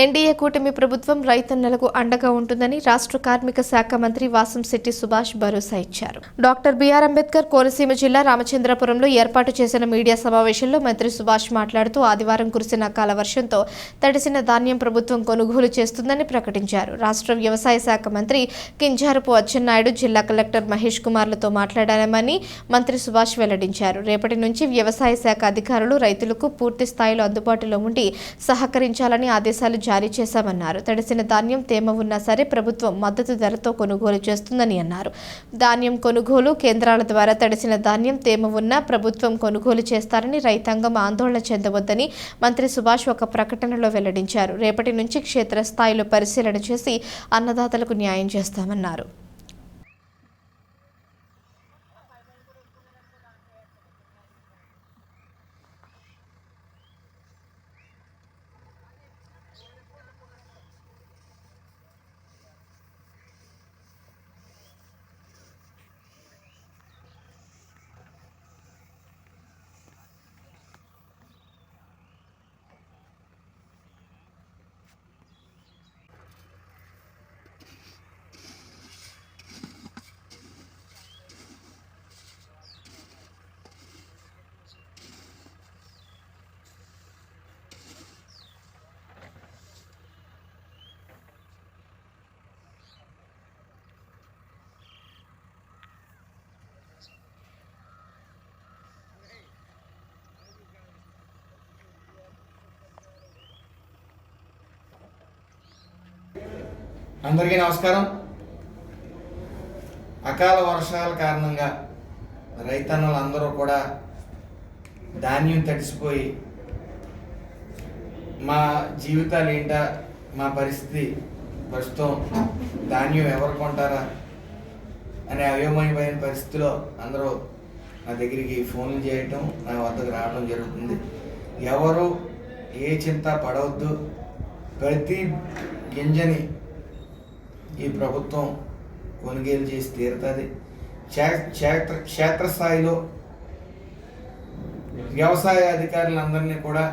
NDA కూటమి ప్రభుత్వం రైతన్నలకు అండగా ఉంటుందని రాష్ట్ర కార్మిక శాఖ మంత్రి వాసంశెట్టి సుభాష్ భరోసా ఇచ్చారు. డాక్టర్ బిఆర్ అంబేద్కర్ కోనసీమ జిల్లా రామచంద్రపురంలో ఏర్పాటు చేసిన మీడియా సమావేశంలో మంత్రి సుభాష్ మాట్లాడుతూ ఆదివారం కురిసిన అకాల వర్షంతో తడిసిన ధాన్యం ప్రభుత్వం కొనుగోలు చేస్తుందని ప్రకటించారు. రాష్ట్ర వ్యవసాయ శాఖ మంత్రి కింజారపు అచ్చెన్నాయుడు జిల్లా కలెక్టర్ మహేష్ కుమార్లతో మాట్లాడామని మంత్రి సుభాష్ వెల్లడించారు. రేపటి నుంచి వ్యవసాయ శాఖ అధికారులు రైతులకు పూర్తి స్థాయిలో అందుబాటులో ఉండి సహకరించాలని ఆదేశాలు జారీ చేశామన్నారు. తడిసిన ధాన్యం తేమ ఉన్నా సరే ప్రభుత్వం మద్దతు ధరతో కొనుగోలు చేస్తుందని అన్నారు. ధాన్యం కొనుగోలు కేంద్రాల ద్వారా తడిసిన ధాన్యం తేమ ఉన్నా ప్రభుత్వం కొనుగోలు చేస్తారని రైతాంగం ఆందోళన చెందవద్దని మంత్రి సుభాష్ ఒక ప్రకటనలో వెల్లడించారు. రేపటి నుంచి క్షేత్రస్థాయిలో పరిశీలన చేసి అన్నదాతలకు న్యాయం చేస్తామన్నారు. అందరికీ నమస్కారం. అకాల వర్షాల కారణంగా రైతన్నలు అందరూ కూడా ధాన్యం తడిసిపోయి మా జీవితాలు ఏంటా మా పరిస్థితి ప్రస్తుతం ధాన్యం ఎవరు కొంటారా అనే అయోమయమైన పరిస్థితిలో అందరూ నా దగ్గరికి ఫోన్లు చేయటం నా వద్దకు రావడం జరుగుతుంది. ఎవరు ఏ చింత పడవద్దు. ప్రతి గింజని ఈ ప్రభుత్వం కొనుగోలు చేసి తీరుతుంది. క్షేత్ర క్షేత్రస్థాయిలో వ్యవసాయ అధికారులందరినీ కూడా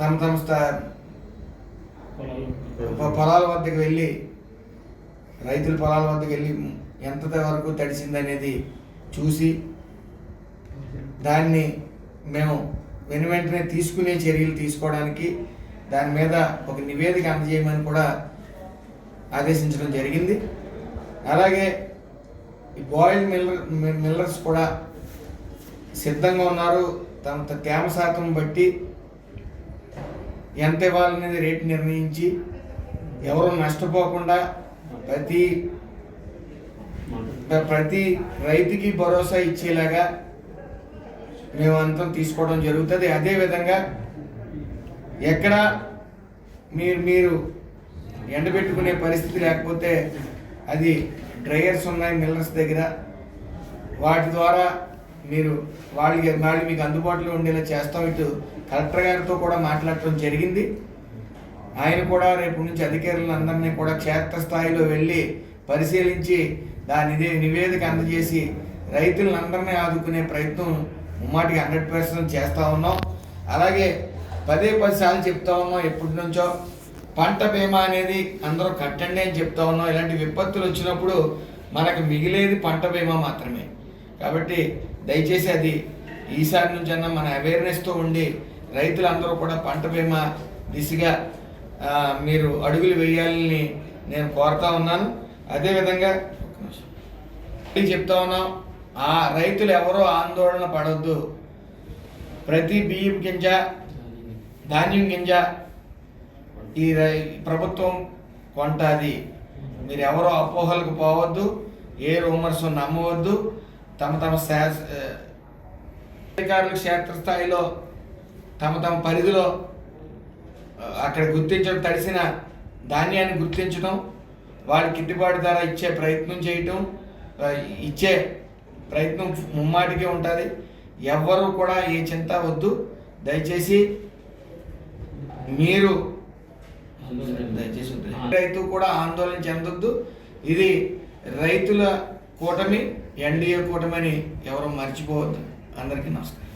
తమ తమ పొలాల వద్దకు వెళ్ళి రైతుల పొలాల వద్దకు వెళ్ళి ఎంత వరకు తడిసిందనేది చూసి దాన్ని మేము వెను వెంటనే తీసుకునే చర్యలు తీసుకోవడానికి దాని మీద ఒక నివేదిక అందజేయమని కూడా ఆదేశించడం జరిగింది. అలాగే ఈ బాయిల్డ్ మిల్లర్ మిల్లర్స్ కూడా సిద్ధంగా ఉన్నారు. తమ తేమ శాతం బట్టి ఎంత ఇవ్వాలనేది రేటు నిర్ణయించి ఎవరు నష్టపోకుండా ప్రతి ప్రతి రైతుకి భరోసా ఇచ్చేలాగా మేము అంతం తీసుకోవడం జరుగుతుంది. అదేవిధంగా ఎక్కడ మీరు మీరు ఎండబెట్టుకునే పరిస్థితి లేకపోతే అది డ్రైయర్స్ ఉన్నాయి మిల్లర్స్ దగ్గర. వాటి ద్వారా మీరు వాళ్ళకి వాళ్ళు మీకు అందుబాటులో ఉండేలా చేస్తాం. ఇటు కలెక్టర్ గారితో కూడా మాట్లాడటం జరిగింది. ఆయన కూడా రేపు నుంచి అధికారులందరినీ కూడా క్షేత్రస్థాయిలో వెళ్ళి పరిశీలించి దాని నివేదిక అందజేసి రైతులందరినీ ఆదుకునే ప్రయత్నం ముమ్మాటికి హండ్రెడ్ పర్సెంట్ చేస్తూ ఉన్నాం. అలాగే పదే పది సార్లు చెప్తా ఉన్నాం ఎప్పటి నుంచో పంట బీమా అనేది అందరూ కట్టండి అని చెప్తా ఉన్నాం. ఇలాంటి విపత్తులు వచ్చినప్పుడు మనకు మిగిలేది పంట బీమా మాత్రమే. కాబట్టి దయచేసి అది ఈసారి నుంచన్నా మన అవేర్నెస్తో ఉండి రైతులందరూ కూడా పంట బీమా దిశగా మీరు అడుగులు వేయాలని నేను కోరుతా ఉన్నాను. అదేవిధంగా చెప్తా ఉన్నాం ఆ రైతులు ఎవరో ఆందోళన పడవద్దు ప్రతి బియ్యం గింజ ధాన్యం గింజ ఈ ప్రభుత్వం కొంటాది. మీరు ఎవరో అపోహలకు పోవద్దు ఏ రూమర్స్ నమ్మవద్దు. తమ తమ అధికారులు క్షేత్రస్థాయిలో తమ తమ పరిధిలో అక్కడ గుర్తించడం తడిసిన ధాన్యాన్ని గుర్తించడం వాళ్ళకి గిట్టుబాటు ధర ఇచ్చే ప్రయత్నం చేయటం ఇచ్చే ప్రయత్నం ముమ్మాటికే ఉంటుంది. ఎవ్వరూ కూడా ఏ చింత వద్దు. దయచేసి మీరు దయచేసి రైతు కూడా ఆందోళన చెందొద్దు. ఇది రైతుల కూటమి ఎన్డీఏ కూటమి అని ఎవరు మర్చిపోవద్దు. అందరికీ నమస్కారం.